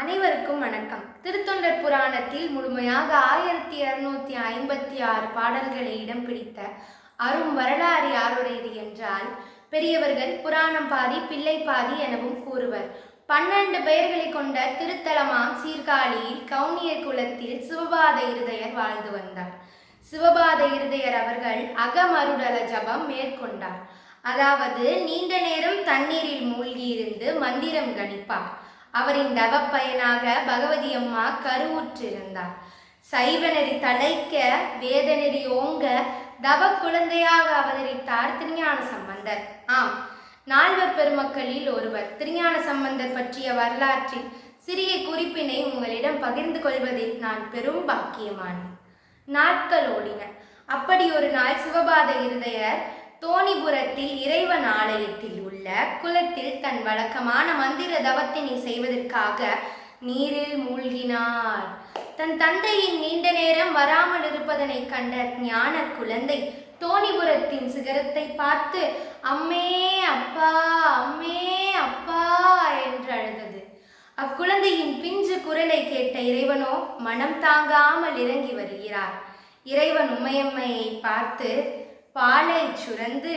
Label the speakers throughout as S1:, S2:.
S1: அனைவருக்கும் வணக்கம். திருத்தொண்டர் புராணத்தில் முழுமையாக ஆயிரத்தி இருநூத்தி ஐம்பத்தி ஆறு பாடல்களை இடம் பிடித்த அரும் வரலாறு யாருடையது என்றால் பெரியவர்கள் புராணம் பாதி பிள்ளை பாதி எனவும் கூறுவர். பன்னெண்டு பெயர்களை கொண்ட திருத்தலமாம் சீர்காழியில் கவுனியர் குலத்தில் சிவபாத இருதயர் வாழ்ந்து வந்தார். சிவபாத இருதயர் அவர்கள் அகமருடல ஜபம் மேற்கொண்டார். அதாவது நீண்ட நேரம் தண்ணீரில் மூழ்கியிருந்து மந்திரம் கணிப்பார். அவரின் தவப்பயனாக பகவதி அம்மா கருவுற்றிருந்தார். சைவநெறி தலைக்க வேதநெறி ஓங்க தவ குழந்தையாக அவதரித்தார் திருஞான சம்பந்தர். ஆம் நால்வர் பெருமக்களில் ஒருவர். திருஞான சம்பந்தர் பற்றிய வரலாற்றில் சிறிய குறிப்பினை உங்களிடம் பகிர்ந்து கொள்வதில் நான் பெரும் பாக்கியமானேன். நாட்கள் ஓடின. அப்படி ஒரு நாள் சிவபாத இருதயர் தோணிபுரத்தில் இறைவன் ஆலயத்தில் உள்ள குளத்தில் தன் வழக்கமான மந்திர தவத்தினை செய்வதற்காக நீரில் மூழ்கினார். தன் தந்தையின் நீண்ட நேரம் வராமல் இருப்பதனை கண்ட ஞான குழந்தை தோணிபுரத்தின் சிகரத்தை பார்த்து அம்மே அப்பா அம்மே அப்பா என்று அழுதது. அக்குழந்தையின் பிஞ்சு குரலை கேட்ட இறைவனோ மனம் தாங்காமல் இறங்கி வருகிறார். இறைவன் உமையம்மையை பார்த்து பாலை சுரந்து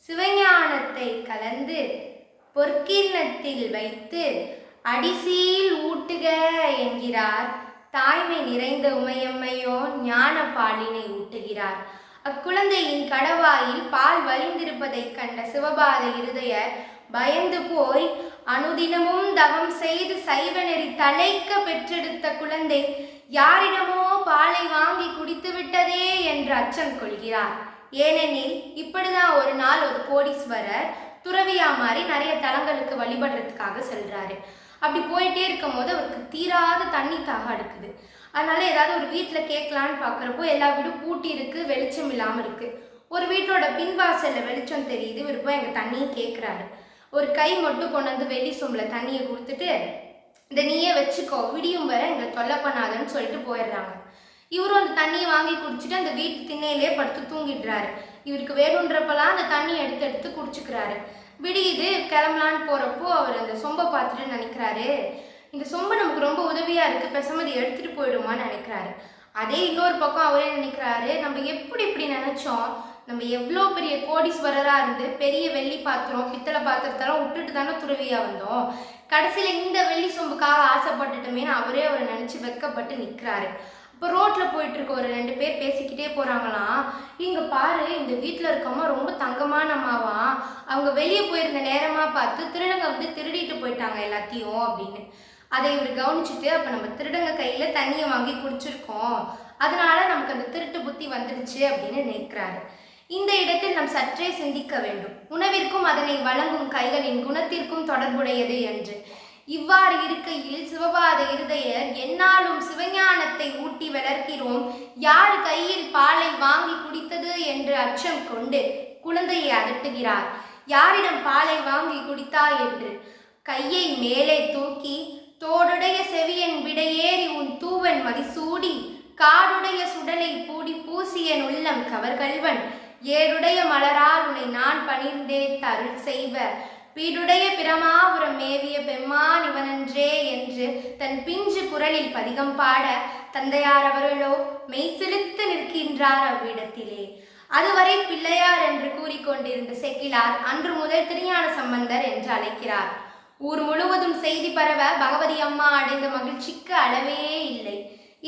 S1: சிவஞானத்தை கலந்து பொற்கிண்ணத்தில் வைத்து அடிசீல் ஊட்டுக என்கிறார். தாய்மை நிறைந்த உமையம்மையோ ஞான பாலினை ஊட்டுகிறார். அக்குழந்தையின் கடவாயில் பால் வலிந்திருப்பதைக் கண்ட சிவபாத இருதயர் பயந்து போய் அனுதினமும் தவம் செய்து சைவ நெறி தலைக்க பெற்றெடுத்த குழந்தை யாரிடமோ பாலை வாங்கி குடித்து விட்டதே என்று அச்சம் கொள்கிறார். ஏனெனில் இப்படிதான் ஒரு நாள் ஒரு கோடீஸ்வரர் துறவியா மாதிரி நிறைய தலங்களுக்கு வழிபடுறதுக்காக செல்றாரு. அப்படி போயிட்டே இருக்கும் போது அவருக்கு தீராத தண்ணி தாக எடுக்குது அதனால ஏதாவது ஒரு வீட்டில் கேட்கலான்னு பார்க்குறப்போ எல்லா வீடும் பூட்டி இருக்கு வெளிச்சம் இல்லாமல் இருக்கு. ஒரு வீட்டோட பின்வாசல்ல வெளிச்சம் தெரியுது இவர் போய் எங்கள் தண்ணியை கேட்குறாரு ஒரு கை மட்டும் கொண்டு வந்து வெள்ளி சொம்பில் தண்ணியை கொடுத்துட்டு இந்த நீயே வச்சுக்கோ விடியும் வரை எங்களை தொல்லை பண்ணாதன்னு சொல்லிட்டு போயிடுறாங்க. இவரும் அந்த தண்ணியை வாங்கி குடிச்சிட்டு அந்த வீட்டு திண்ணையிலே படுத்து தூங்கிடுறாரு. இவருக்கு வேணுன்றப்பெல்லாம் அந்த தண்ணியை எடுத்து எடுத்து குடிச்சுக்கிறாரு. விடியுது கிளம்பலான்னு போகிறப்போ அவர் அந்த சொம்பை பார்த்துட்டு நினைக்கிறாரு. இந்த சொம்பு நமக்கு ரொம்ப உதவியாக இருக்குது பெசமதி எடுத்துகிட்டு போயிடுமான்னு நினைக்கிறாரு. அதே இன்னொரு பக்கம் அவரே நினைக்கிறாரு நம்ம எப்படி இப்படி நினச்சோம்? நம்ம எவ்வளோ பெரிய கோடீஸ்வரராக இருந்து பெரிய வெள்ளி பாத்திரம் பித்தளை பாத்திரத்தெல்லாம் விட்டுட்டு தானே துறவியாக வந்தோம்? கடைசியில் இந்த வெள்ளி சொம்புக்காக ஆசைப்பட்டுட்டோமேனு அவரே அவரை நினச்சி வெக்கப்பட்டு நிற்கிறாரு இப்போ ரோட்டில் போயிட்டு இருக்க ஒரு ரெண்டு பேர் பேசிக்கிட்டே போகிறாங்களாம் இங்கே பாரு இந்த வீட்டில் இருக்கவங்க ரொம்ப தங்கமான அம்மாவா அவங்க வெளியே போயிருந்த நேரமாக பார்த்து திருடங்க வந்து திருடிட்டு போயிட்டாங்க எல்லாத்தையும் அப்படின்னு. அதை இவர் கவனிச்சுட்டு அப்போ நம்ம திருடங்க கையில் தண்ணியை வாங்கி குடிச்சிருக்கோம். அதனால நமக்கு அந்த திருட்டு புத்தி வந்துடுச்சு அப்படின்னு நினைக்கிறாரு. இந்த இடத்தில் நாம் சற்றே சிந்திக்க வேண்டும். உணவிற்கும் அதனை வழங்கும் கைகளின் குணத்திற்கும் தொடர்புடையது என்று. இவ்வாறு இருக்கையில் சிவபாத இருதயர் என்னாலும் சிவஞானத்தை ஊட்டி வளர்க்கிறோம். யார் கையில் பாலை வாங்கி குடித்தது என்று அச்சம் கொண்டு குழந்தையை அதட்டுகிறார். யாரிடம் பாலை வாங்கி குடித்தாய் என்று? கையை மேலே தூக்கி தோடுடைய செவியன் விடையேறி உன் தூவன் மதிசூடி காடுடைய சுடலை பூடி பூசியன் உள்ளம் கவர்கள்வன் ஏடுடைய மலரால் உன்னை நான் பணிந்தே தருள் செய்வ. பீடுடைய மேவிய பெம்மான் இவனன்றே என்று தன் பிஞ்சு குரலில் பதிகம் பாட தந்தையார் அவர்களோ மெய்சிலித்து நிற்கின்றார் அவ்விடத்திலே. அதுவரை பிள்ளையார் என்று கூறிக்கொண்டிருந்த செக்கிலார் அன்று முதல் திருஞான சம்பந்தர் என்று அழைக்கிறார். ஊர் முழுவதும் செய்தி பரவ பகவதி அம்மா அடைந்த மகிழ்ச்சிக்கு அளவே இல்லை.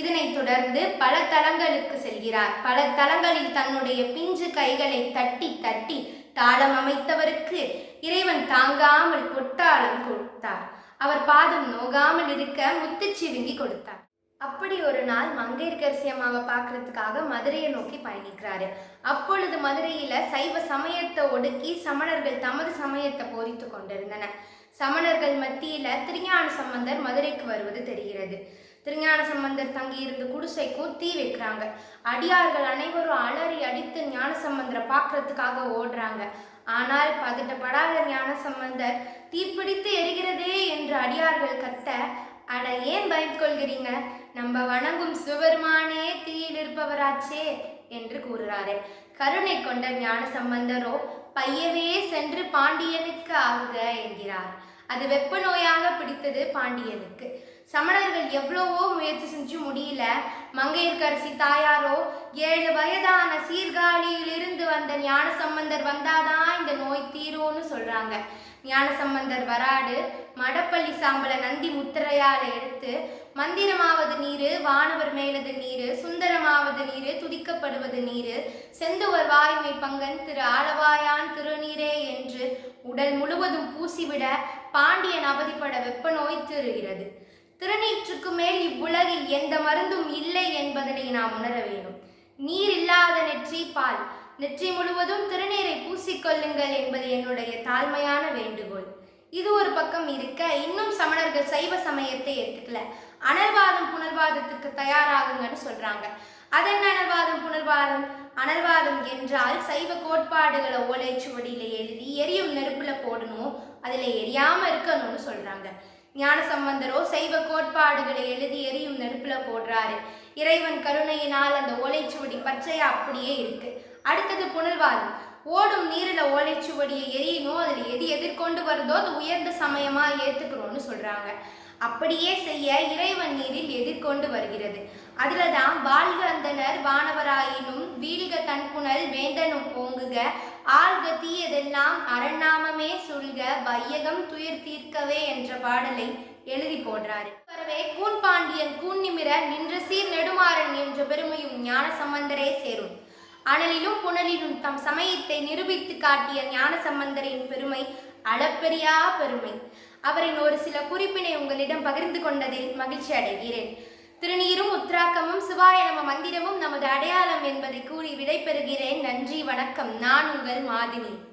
S1: இதனைத் தொடர்ந்து பல தளங்களுக்கு செல்கிறார். பல தலங்களில் தன்னுடைய பிஞ்சு கைகளை தட்டி தட்டி தாளம் அமைத்தவருக்கு இறைவன் தாங்காமல் பொட்டாளம் கொடுத்தார். அவர் பாதம் நோகாமல் இருக்க முத்துச்சிவிங்கி கொடுத்தார். அப்படி ஒரு நாள் மங்கையர்கரசி அம்மாவை பார்க்கறதுக்காக மதுரையை நோக்கி பயணிக்கிறாரு. அப்பொழுது மதுரையில சைவ சமயத்தை ஒடுக்கி சமணர்கள் தமது சமயத்தை போதித்து கொண்டிருந்தனர். சமணர்கள் மத்தியில திருஞான சம்பந்தர் மதுரைக்கு வருவது தெரிகிறது. திருஞான சம்பந்தர் தங்கியிருந்த குடிசைக்கும் தீ வைக்கிறாங்க. அடியார்கள் அனைவரும் அலறி அடித்து ஞான சம்பந்தரை பார்க்கறதுக்காக ஓடுறாங்க. ஆனால் பதட்டப்படாத ஞான சம்பந்தர் தீப்பிடித்து எரிகிறதே என்று அடியார்கள் கத்த அட ஏன் பயந்து கொள்கிறீங்க? நம்ம வணங்கும் சிவபெருமானே தீயில் இருப்பவராச்சே என்று கூறுறாரு கருணை கொண்ட ஞான சம்பந்தரோ பையவே சென்று பாண்டியனுக்கு ஆகுக என்கிறார். அது வெப்ப நோயாக பிடித்தது பாண்டியனுக்கு. சமணர்கள் எவ்வளவோ முயற்சி செஞ்சு முடியல. மங்கையர்கரசி தாயாரோ ஏழு வயதான சீர்காழியிலிருந்து வந்த ஞான சம்பந்தர் வந்தாதான் இந்த நோய் தீரும்னு சொல்றாங்க. ஞானசம்பந்தர் வராடு மடப்பள்ளி சாம்பல நந்தி முத்திரையால எடுத்து மந்திரமாவது நீரு வானவர் மேலது நீரு சுந்தரமாவது நீரு துதிக்கப்படுவது நீரு செந்துவர் வாய்மை பங்கன் திரு ஆளவாயான் திருநீரே என்று உடல் முழுவதும் பூசிவிட பாண்டியன் அவதிப்பட வெப்ப நோய் திருகிறது. திருநீற்றுக்கு மேல் இவ்வுலகில் எந்த மருந்தும் இல்லை என்பதனை நாம் உணர வேண்டும். நீர் இல்லாத நெற்றி பால். நெற்றி முழுவதும் திருநீரை பூசிக்கொள்ளுங்கள் என்பது என்னுடைய தாழ்மையான வேண்டுகோள். இது ஒரு பக்கம் இருக்க இன்னும் சமணர்கள் சைவ சமயத்தை ஏற்றுக்கல. அனல்வாதம் புனர்வாதத்துக்கு தயாராகுங்கன்னு சொல்றாங்க. அதன் அனல்வாதம் புனர்வாதம் அனல்வாதம் என்றால் சைவ கோட்பாடுகளை ஓலைச்சுவடியில எழுதி எரியும் நெருப்புல போடணும் அதுல எரியாம இருக்கணும்னு சொல்றாங்க. ஞானசம்பந்தரோ சைவ கோட்பாடுகளை எழுதி எரியும் நெருப்புல போடுறாரு. இறைவன் கருணையினால் அந்த ஓலைச்சுவடி பச்சையா அப்படியே இருக்கு. அடுத்தது புனல்வாதம். ஓடும் நீரில் ஓலைச்சுவடியை எரியணும் அதில் எது எதிர்கொண்டு வருதோ அது உயர்ந்த சமயமா ஏத்துக்கிறோம்னு சொல்றாங்க. அப்படியே செய்ய இறைவன் நீரில் எதிர்கொண்டு வருகிறது. அதிலதான் வாழ்க அந்தனர் வானவராயினும் வீழ்க தன்புணல் வேந்தனும் ஓங்குக ஆழ்க தீயதெல்லாம் அரண்நாமமே சொல்க வையகம் துயர் தீர்க்கவே என்ற பாடலை எழுதி போடுறாரு. வரவே கூன் பாண்டியன் கூன் நிமிர நின்ற சீர் நெடுமாறன் என்ற பெருமையும் ஞான சம்பந்தரே சேரும். அனலிலும் புனலிலும் தம் சமயத்தை நிரூபித்து காட்டிய ஞான சம்பந்தரின் பெருமை அளப்பெரியா பெருமை. அவரின் ஒரு சில குறிப்பினை உங்களிடம் பகிர்ந்து கொண்டதில் மகிழ்ச்சி அடைகிறேன் திருநீரும் உத்ராக்கமும் சிவாய நம மந்திரமும் நமது அடையாளம் என்பதை கூறி விடைபெறுகிறேன். நன்றி வணக்கம். நான் உங்கள் மாதினி.